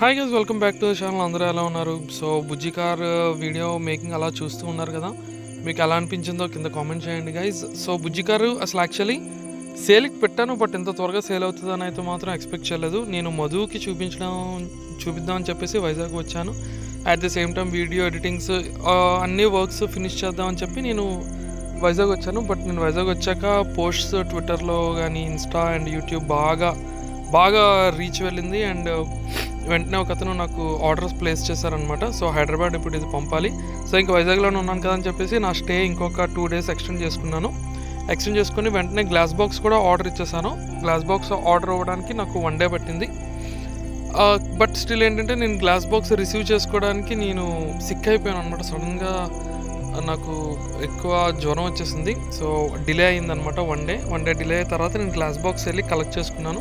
Hi guys welcome back to channel అందరూ ఎలా ఉన్నారు? So Bujji car uh, video making అలా చూస్తూ ఉన్నారు కదా. మీకు ఎలా అనిపించిందో కింద కామెంట్ చేయండి గైస్ సో బుజ్జి కారు అసలు యాక్చువల్లీ సేల్కి పెట్టాను బట్ ఎంత త్వరగా సేల్ అవుతుందని అయితే మాత్రం ఎక్స్పెక్ట్ చేయలేదు. నేను మధుకి చూపించడం చూపిద్దామని చెప్పేసి వైజాగ్ వచ్చాను. At the same time video editings అన్ని వర్క్స్ ఫినిష్ చేద్దామని చెప్పి నేను వైజాగ్ వచ్చాను. బట్ నేను వైజాగ్ వచ్చాక పోస్ట్స్ ట్విట్టర్లో కానీ ఇన్స్టా అండ్ యూట్యూబ్ బాగా బాగా రీచ్ వెళ్ళింది. అండ్ వెంటనే ఒక అతను నాకు ఆర్డర్స్ ప్లేస్ చేశారనమాట సో హైదరాబాద్ ఇప్పుడు ఇది పంపాలి. సో ఇంక వైజాగ్లోనే ఉన్నాను కదా అని చెప్పేసి నా స్టే ఇంకొక టూ డేస్ ఎక్స్టెండ్ చేసుకున్నాను. ఎక్స్టెండ్ చేసుకుని వెంటనే గ్లాస్ బాక్స్ కూడా ఆర్డర్ ఇచ్చేసాను. గ్లాస్ బాక్స్ ఆర్డర్ అవ్వడానికి నాకు వన్ డే పట్టింది. బట్ స్టిల్ ఏంటంటే నేను గ్లాస్ బాక్స్ రిసీవ్ చేసుకోవడానికి నేను సిక్ అయిపోయాను అనమాట సడన్గా నాకు ఎక్కువ జ్వరం వచ్చేసింది. సో డిలే అయిందనమాట one day. One day delay అయిన తర్వాత నేను గ్లాస్ బాక్స్ వెళ్ళి కలెక్ట్ చేసుకున్నాను.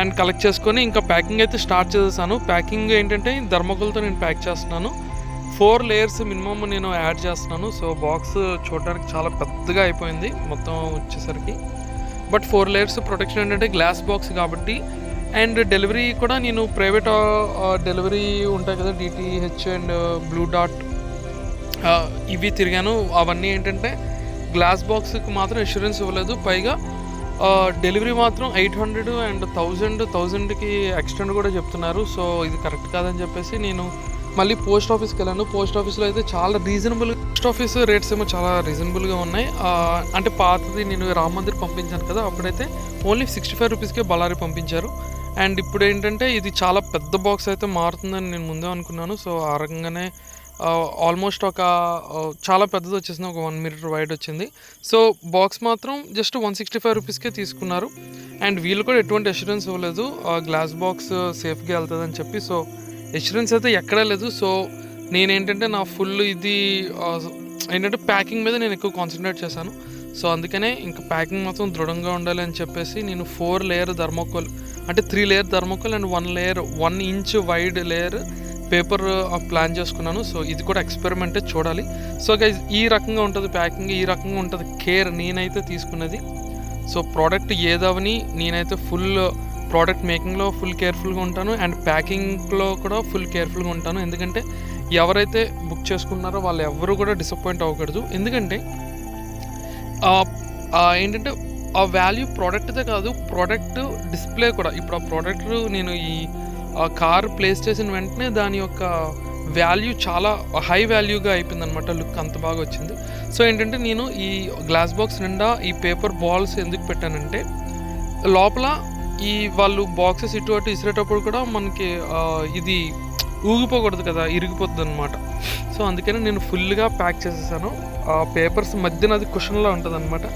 అండ్ కలెక్ట్ చేసుకొని ఇంకా ప్యాకింగ్ అయితే స్టార్ట్ చేసేసాను. ప్యాకింగ్ ఏంటంటే ధర్మకులతో నేను ప్యాక్ చేస్తున్నాను. ఫోర్ లేయర్స్ మినిమమ్ నేను యాడ్ చేస్తున్నాను. సో బాక్స్ చూడడానికి చాలా పెద్దగా అయిపోయింది మొత్తం వచ్చేసరికి. బట్ ఫోర్ లేయర్స్ ప్రొటెక్షన్ ఏంటంటే గ్లాస్ బాక్స్ కాబట్టి అండ్ డెలివరీ కూడా నేను ప్రైవేట్ డెలివరీ ఉంటాయి కదా డిటిహెచ్ అండ్ బ్లూ డాట్ ఇవి తిరిగాను. అవన్నీ ఏంటంటే గ్లాస్ బాక్స్కి మాత్రం ఇన్సూరెన్స్ ఇవ్వలేదు. పైగా డెలివరీ మాత్రం ఎయిట్ హండ్రెడ్ అండ్ థౌజండ్ థౌజండ్కి ఎక్స్టెండ్ కూడా చెప్తున్నారు. సో ఇది కరెక్ట్ కాదని చెప్పేసి నేను మళ్ళీ పోస్ట్ ఆఫీస్కి వెళ్ళాను. పోస్ట్ ఆఫీస్లో అయితే చాలా రీజనబుల్ పోస్ట్ ఆఫీస్ రేట్స్ ఏమో చాలా రీజనబుల్గా ఉన్నాయి. అంటే పాతది నేను రామ్ మందిర్ పంపించాను కదా అప్పుడైతే ఓన్లీ సిక్స్టీ ఫైవ్ రూపీస్కే బలారీ పంపించారు. అండ్ ఇప్పుడు ఏంటంటే ఇది చాలా పెద్ద బాక్స్ అయితే మారుతుందని నేను ముందే అనుకున్నాను. సో ఆ రకంగానే ఆల్మోస్ట్ ఒక చాలా పెద్దది వచ్చేసింది ఒక వన్ మీటర్ వైడ్ వచ్చింది. సో బాక్స్ మాత్రం జస్ట్ వన్ సిక్స్టీ ఫైవ్ రూపీస్కే తీసుకున్నారు. అండ్ వీళ్ళు కూడా ఎటువంటి అష్యూరెన్స్ ఇవ్వలేదు. గ్లాస్ బాక్స్ సేఫ్గా వెళ్తుందని చెప్పి సో అష్యూరెన్స్ అయితే ఎక్కడా లేదు. సో నేనేంటంటే నా ఫుల్ ఇది ఏంటంటే ప్యాకింగ్ మీద నేను ఎక్కువ కాన్సన్ట్రేట్ చేశాను. సో అందుకనే ఇంకా ప్యాకింగ్ మొత్తం దృఢంగా ఉండాలి అని చెప్పేసి నేను ఫోర్ లేయర్ థర్మోకోల్ అంటే three layer thermocol and one layer one inch wide layer paper plan చేసుకున్నాను. సో ఇది కూడా ఎక్స్పెరిమెంటే చూడాలి. సో గైజ్ ఈ రకంగా ఉంటుంది ప్యాకింగ్ ఈ రకంగా ఉంటుంది కేర్ నేనైతే తీసుకున్నది. సో ప్రోడక్ట్ ఏదవని నేనైతే ఫుల్ ప్రోడక్ట్ మేకింగ్లో ఫుల్ కేర్ఫుల్గా ఉంటాను అండ్ ప్యాకింగ్లో కూడా ఫుల్ కేర్ఫుల్గా ఉంటాను. ఎందుకంటే ఎవరైతే బుక్ చేసుకున్నారో వాళ్ళు ఎవరు కూడా డిసప్పాయింట్ అవ్వకూడదు. ఎందుకంటే ఏంటంటే ఆ వాల్యూ ప్రోడక్ట్దే కాదు ప్రోడక్ట్ డిస్ప్లే కూడా. ఇప్పుడు ఆ ప్రోడక్ట్ నేను ఈ ఆ కార్ ప్లేస్ చేసిన వెంటనే దాని యొక్క వాల్యూ చాలా హై వాల్యూగా అయిపోయింది అనమాట లుక్ అంత బాగా వచ్చింది. సో ఏంటంటే నేను ఈ గ్లాస్ బాక్స్ నిండా ఈ పేపర్ బాల్స్ ఎందుకు పెట్టానంటే లోపల ఈ వాళ్ళు బాక్సెస్ ఇటు అటు ఇసిరేటప్పుడు కూడా మనకి ఇది ఊగిపోకూడదు కదా ఇరిగిపోతుంది అనమాట సో అందుకని నేను ఫుల్గా ప్యాక్ చేసేసాను. ఆ పేపర్స్ మధ్యన అది కుషన్లో ఉంటుంది అనమాట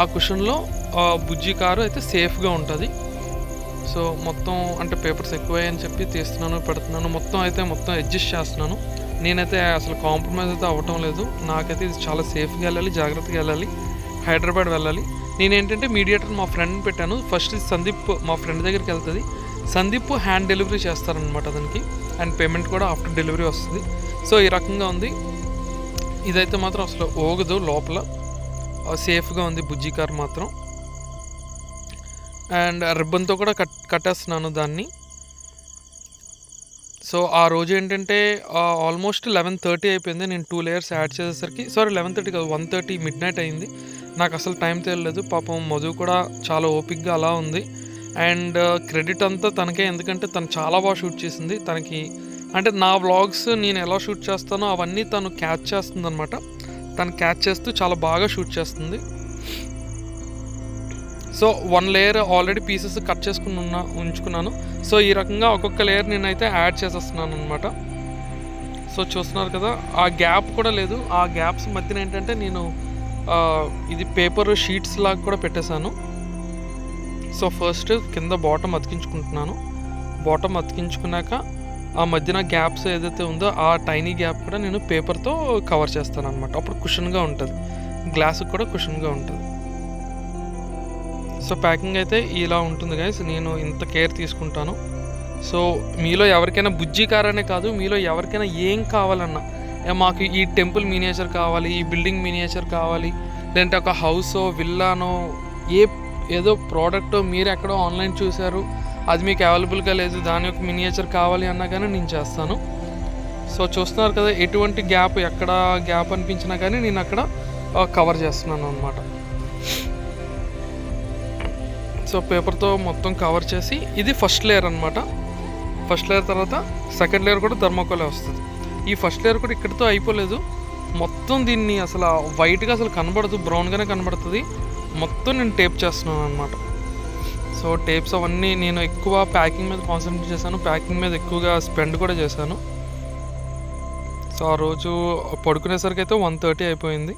ఆ కుషన్లో బుజ్జి కారు అయితే సేఫ్గా ఉంటుంది. సో మొత్తం అంటే పేపర్స్ ఎక్కువయ్యని చెప్పి తీస్తున్నాను పెడుతున్నాను. మొత్తం అయితే మొత్తం అడ్జస్ట్ చేస్తున్నాను. నేనైతే అసలు కాంప్రమైజ్ అయితే అవ్వటం లేదు. నాకైతే ఇది చాలా సేఫ్గా వెళ్ళాలి జాగ్రత్తగా వెళ్ళాలి హైదరాబాద్ వెళ్ళాలి. నేను ఏంటంటే మీడియేటర్ మా ఫ్రెండ్ పెట్టాను. ఫస్ట్ ఇది సందీప్ మా ఫ్రెండ్ దగ్గరికి వెళ్తుంది. సందీప్ హ్యాండ్ డెలివరీ చేస్తారనమాట అతనికి. అండ్ పేమెంట్ కూడా ఆఫ్టర్ డెలివరీ వస్తుంది. సో ఈ రకంగా ఉంది. ఇదైతే మాత్రం అసలు ఓగదు లోపల. సేఫ్గా ఉంది బుజ్జి కార్ మాత్రం. అండ్ రిబ్బన్తో కూడా కట్ కట్టేస్తున్నాను దాన్ని. సో ఆ రోజు ఏంటంటే ఆల్మోస్ట్ లెవెన్ థర్టీ అయిపోయింది. నేను టూ లేయర్స్ యాడ్ చేసేసరికి సారీ లెవెన్ థర్టీ కాదు వన్ థర్టీ మిడ్ నైట్ అయింది. నాకు అసలు టైం తెలియలేదు పాపం మధు కూడా చాలా ఓపిక్గా అలా ఉంది. అండ్ క్రెడిట్ అంతా తనకే ఎందుకంటే తను చాలా బాగా షూట్ చేసింది. తనకి అంటే నా వ్లాగ్స్ నేను ఎలా షూట్ చేస్తానో అవన్నీ తను క్యాచ్ చేస్తుంది అనమాట తను క్యాచ్ చేస్తూ చాలా బాగా షూట్ చేస్తుంది. So one layer already pieces cut చేసుకుని ఉన్న ఉంచుకున్నాను. సో ఈ రకంగా ఒక్కొక్క లేయర్ నేనైతే యాడ్ చేసేస్తున్నాను అనమాట సో చూస్తున్నారు కదా ఆ గ్యాప్ కూడా లేదు. ఆ గ్యాప్స్ మధ్యన ఏంటంటే నేను ఇది పేపర్ షీట్స్ లాగా కూడా పెట్టేశాను. సో ఫస్ట్ కింద బాటమ్ అతికించుకుంటున్నాను. బాటమ్ అతికించుకున్నాక ఆ మధ్యన గ్యాప్స్ ఏదైతే ఉందో ఆ టైనీ గ్యాప్ కూడా నేను పేపర్తో కవర్ చేస్తాను అనమాట అప్పుడు కుషన్గా ఉంటుంది. గ్లాస్ కూడా కుషన్గా ఉంటుంది. సో ప్యాకింగ్ అయితే ఇలా ఉంటుంది గైస్ నేను ఇంత కేర్ తీసుకుంటాను. సో మీలో ఎవరికైనా బుజ్జి కారనే కాదు మీలో ఎవరికైనా ఏం కావాలన్నా మాకు ఈ టెంపుల్ మినియేచర్ కావాలి ఈ బిల్డింగ్ మినియేచర్ కావాలి లేదంటే ఒక హౌసో విల్లానో ఏ ఏదో ప్రోడక్ట్ మీరు ఎక్కడో ఆన్లైన్ చూశారు అది మీకు అవైలబుల్గా లేదు దాని యొక్క మినియేచర్ కావాలి అన్నా కానీ నేను చేస్తాను. సో చూస్తున్నారు కదా ఎటువంటి గ్యాప్ ఎక్కడ గ్యాప్ అనిపించినా కానీ నేను అక్కడ కవర్ చేస్తున్నాను అనమాట సో పేపర్తో మొత్తం కవర్ చేసి ఇది ఫస్ట్ లేయర్ అనమాట ఫస్ట్ లేయర్ తర్వాత సెకండ్ లేయర్ కూడా ధర్మకోలే వస్తుంది. ఈ ఫస్ట్ లేయర్ కూడా ఇక్కడితో అయిపోలేదు. మొత్తం దీన్ని అసలు వైట్గా అసలు కనబడదు బ్రౌన్గానే కనబడుతుంది. మొత్తం నేను టేప్ చేస్తున్నాను అనమాట సో టేప్స్ అవన్నీ నేను ఎక్కువ ప్యాకింగ్ మీద కాన్సన్ట్రేట్ చేశాను. ప్యాకింగ్ మీద ఎక్కువగా స్పెండ్ కూడా చేశాను. సో ఆ రోజు పడుకునేసరికి అయితే వన్ థర్టీ అయిపోయింది.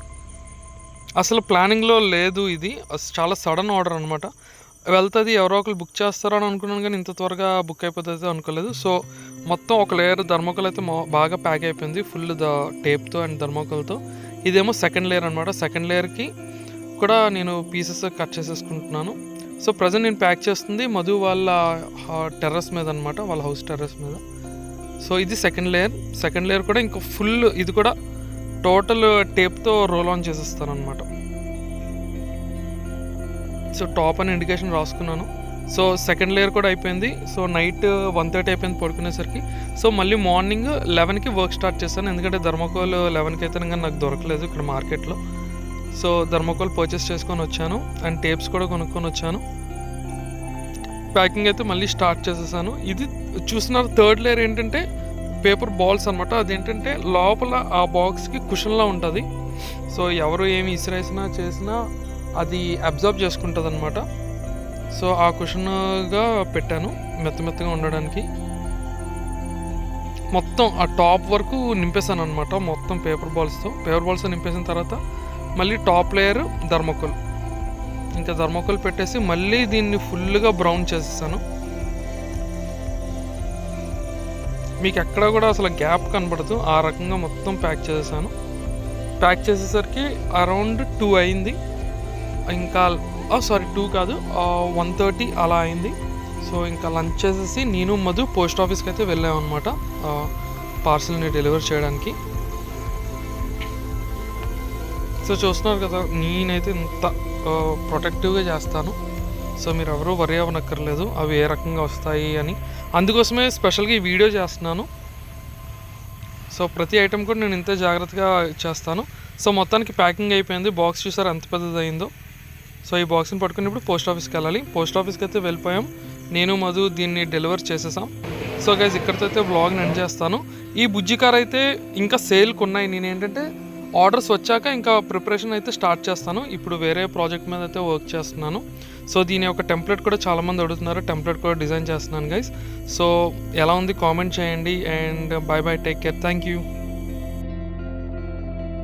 అసలు ప్లానింగ్లో లేదు ఇది. చాలా సడన్ ఆర్డర్ అనమాట వెళ్తుంది ఎవరో ఒకరు బుక్ చేస్తారో అని అనుకున్నాను కానీ ఇంత త్వరగా బుక్ అయిపోతుంది అనుకోలేదు. సో మొత్తం ఒక లేయర్ ధర్మకోల్ అయితే బాగా ప్యాక్ అయిపోయింది ఫుల్ ద టేప్తో అండ్ ధర్మకోల్తో ఇదేమో సెకండ్ లేయర్ అనమాట సెకండ్ లేయర్కి కూడా నేను పీసెస్ కట్ చేసేసుకుంటున్నాను. సో ప్రజెంట్ నేను ప్యాక్ చేస్తుంది మధు వాళ్ళ టెర్రస్ మీద అనమాట వాళ్ళ హౌస్ టెర్రస్ మీద. సో ఇది సెకండ్ లేయర్ సెకండ్ లేయర్ కూడా ఇంకా ఫుల్ ఇది కూడా టోటల్ టేప్తో రోల్ ఆన్ చేసేస్తాను అనమాట సో టాప్ అని ఇండికేషన్ రాసుకున్నాను. సో సెకండ్ లేయర్ కూడా అయిపోయింది. సో నైట్ వన్ థర్టీ అయిపోయింది పడుకునేసరికి. సో మళ్ళీ మార్నింగ్ లెవెన్కి వర్క్ స్టార్ట్ చేశాను. ఎందుకంటే ధర్మకోల్ లెవెన్కి అయితే కానీ నాకు దొరకలేదు ఇక్కడ మార్కెట్లో సో ధర్మకోల్ పర్చేస్ చేసుకొని వచ్చాను. అండ్ టేప్స్ కూడా కొనుక్కొని వచ్చాను. ప్యాకింగ్ అయితే మళ్ళీ స్టార్ట్ చేసేసాను. ఇది చూస్తున్నారు థర్డ్ లేయర్ ఏంటంటే పేపర్ బాల్స్ అనమాట అదేంటంటే లోపల ఆ బాక్స్కి కుషన్లా ఉంటుంది. సో ఎవరు ఏమి ఇసిరేసినా చేసినా అది అబ్జర్వ్ చేసుకుంటుంది అనమాట సో ఆ కుషన్గా పెట్టాను మెత్త మెత్తగా ఉండడానికి. మొత్తం ఆ టాప్ వరకు నింపేశాను అనమాట మొత్తం పేపర్ బాల్స్తో. పేపర్ బాల్స్ నింపేసిన తర్వాత మళ్ళీ టాప్ లేయర్ ధర్మకోల్. ఇంకా ధర్మకోల్ పెట్టేసి మళ్ళీ దీన్ని ఫుల్గా బ్రౌన్ చేసేసాను. మీకు ఎక్కడ కూడా అసలు గ్యాప్ కనబడదు. ఆ రకంగా మొత్తం ప్యాక్ చేసేసాను. ప్యాక్ చేసేసరికి అరౌండ్ టూ అయింది. ఇంకా సారీ టూ కాదు వన్ థర్టీ అలా అయింది. సో ఇంకా లంచ్ చేసేసి నేను మధు పోస్ట్ ఆఫీస్కి అయితే వెళ్ళామన్నమాట పార్సల్ని డెలివర్ చేయడానికి. సో చూస్తున్నారు కదా నేనైతే ఇంత ప్రొటెక్టివ్గా చేస్తాను. సో మీరు ఎవరూ వరి అవ్వనక్కర్లేదు అవి ఏ రకంగా వస్తాయి అని. అందుకోసమే స్పెషల్గా ఈ వీడియో చేస్తున్నాను. సో ప్రతి ఐటెం కూడా నేను ఇంత జాగ్రత్తగా చేస్తాను. సో మొత్తానికి ప్యాకింగ్ అయిపోయింది. బాక్స్ చూసారు ఎంత పెద్దది అయిందో సో ఈ బాక్స్ని పట్టుకుని ఇప్పుడు పోస్ట్ ఆఫీస్కి వెళ్ళాలి. పోస్ట్ ఆఫీస్కి అయితే వెళ్ళిపోయాం. నేను మధు దీన్ని డెలివర్ చేసేసాం. సో గైజ్ ఇక్కడితో అయితే బ్లాగ్ని ఎండ్ చేస్తాను. ఈ బుజ్జి కార్ అయితే ఇంకా సేల్కి ఉన్నాయి. నేను ఏంటంటే ఆర్డర్స్ వచ్చాక ఇంకా ప్రిపరేషన్ అయితే స్టార్ట్ చేస్తాను. ఇప్పుడు వేరే ప్రాజెక్ట్ మీద అయితే వర్క్ చేస్తున్నాను. సో దీని యొక్క టెంప్లెట్ కూడా చాలామంది అడుగుతున్నారు. టెంప్లెట్ కూడా డిజైన్ చేస్తున్నాను గైస్ సో ఎలా ఉంది? కామెంట్ చేయండి. And bye bye take care thank you